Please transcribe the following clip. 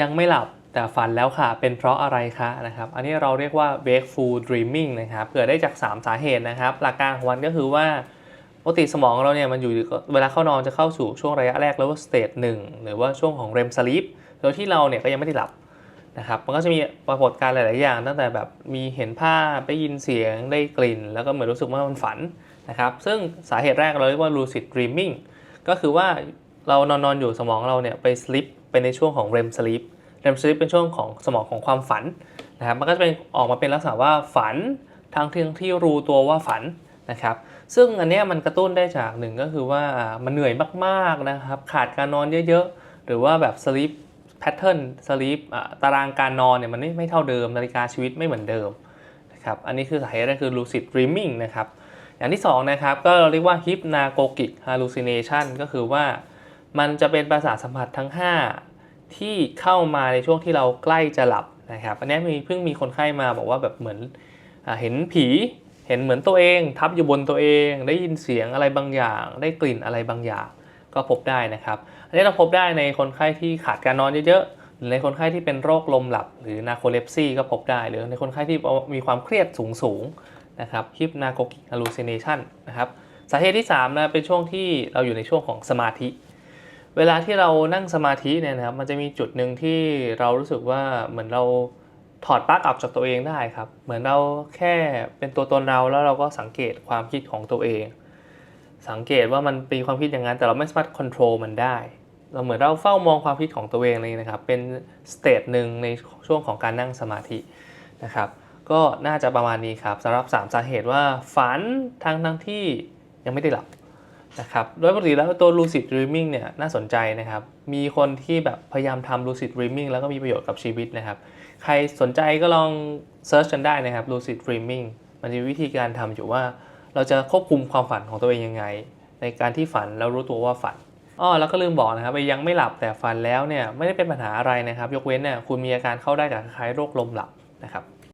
ยังไม่หลับแต่ฝันแล้วค่ะ เป็นเพราะอะไรคะนะครับ อันนี้เราเรียกว่า wakeful dreaming นะครับเกิดได้จาก 3 สาเหตุนะครับ หลักการของมันก็คือว่าปกติสมองเราเนี่ยมันอยู่เวลาเข้านอนจะเข้าสู่ช่วงระยะแรกเรียกว่า state 1หรือว่าช่วงของ REM sleep โดยที่เราเนี่ยก็ยังไม่ได้หลับนะครับ มันก็จะมีปรากฏการณ์หลาย ๆ อย่าง ตั้งแต่แบบมีเห็นภาพได้ยินเสียงได้กลิ่น แล้วก็เหมือนรู้สึกว่ามันฝันนะครับ ซึ่งสาเหตุแรกเราเรียกว่า lucid dreaming ก็คือว่าเรานอนนอนอยู่สมองเราเนี่ยไป sleep ไปในช่วงของ REM sleep REM sleep เป็นช่วงของสมองของความฝันนะครับมันก็จะเป็นออกมาเป็นลักษณะว่าฝันทั้งที่ที่รู้ตัวว่าฝันนะครับซึ่งอันนี้มันกระตุ้นได้จากหนึ่งก็คือว่ามันเหนื่อยมากๆนะครับขาดการนอนเยอะๆ หรือว่าแบบ sleep pattern sleep ตารางการนอนเนี่ยมันไม่ไม่เท่าเดิมนาฬิกาชีวิตไม่เหมือนเดิมนะครับอันนี้คือสาเหตุแรกคือ lucid dreaming นะครับอย่างที่สองนะครับก็เราเรียกว่า hypnagogic hallucination ก็คือว่า มันจะเป็นประสาทสัมผัสทั้ง 5 ที่เข้ามาในช่วงที่เราใกล้จะหลับนะครับอันนี้มีเพิ่งมีคนไข้มาบอกว่าแบบเหมือนอเห็นผีเห็นเหมือนตัวเอง ทับอยู่บนตัวเอง ได้ยินเสียงอะไรบางอย่าง ได้กลิ่นอะไรบางอย่าง ก็พบได้นะครับ อันนี้เราพบได้ในคนไข้ที่ขาดการนอนเยอะๆหรือในคนไข้ที่เป็นโรคลมหลับ หรือนาโคเลปซีก็พบได้ หรือในคนไข้ที่มีความเครียดสูงๆนะครับ hypnagogic hallucination นะครับสาเหตุที่3นะเป็นช่วงที่เราอยู่ในช่วงของสมาธิ เวลาที่เรานั่งสมาธิเนี่ยนะครับมันจะมีจุดหนึ่งที่เรารู้สึกว่าเหมือนเราถอดปลั๊กออกจากตัวเองได้ครับ เหมือนเราแค่เป็นตัวตนเราแล้วเราก็สังเกตความคิดของตัวเอง สังเกตว่ามันมีความคิดอย่างนั้นแต่เราไม่สามารถควบคุมมันได้ เราเหมือนเราเฝ้ามองความคิดของตัวเองเลยนะครับ เป็นสเตจหนึ่งในช่วงของการนั่งสมาธินะครับ ก็น่าจะประมาณนี้ครับสำหรับ 3 สาเหตุว่าฝันทั้งทั้งที่ยังไม่ได้หลับ นะครับโดยปกติแล้วตัว lucid dreaming เนี่ยน่าสนใจนะครับ มีคนที่แบบพยายามทำ lucid dreaming แล้วก็มีประโยชน์กับชีวิตนะครับ ใครสนใจก็ลองเซิร์ชกันได้นะครับ lucid dreaming มันจะมีวิธีการทำอยู่ว่า เราจะควบคุมความฝันของตัวเองยังไง ในการที่ฝันแล้วรู้ตัวว่าฝันอ้อแล้วก็ลืมบอกนะครับไปยังไม่หลับแต่ฝันแล้วเนี่ยไม่ได้เป็นปัญหาอะไรนะครับ ยกเว้นเนี่ยคุณมีอาการเข้าได้กับคล้ายโรคลมหลับนะครับ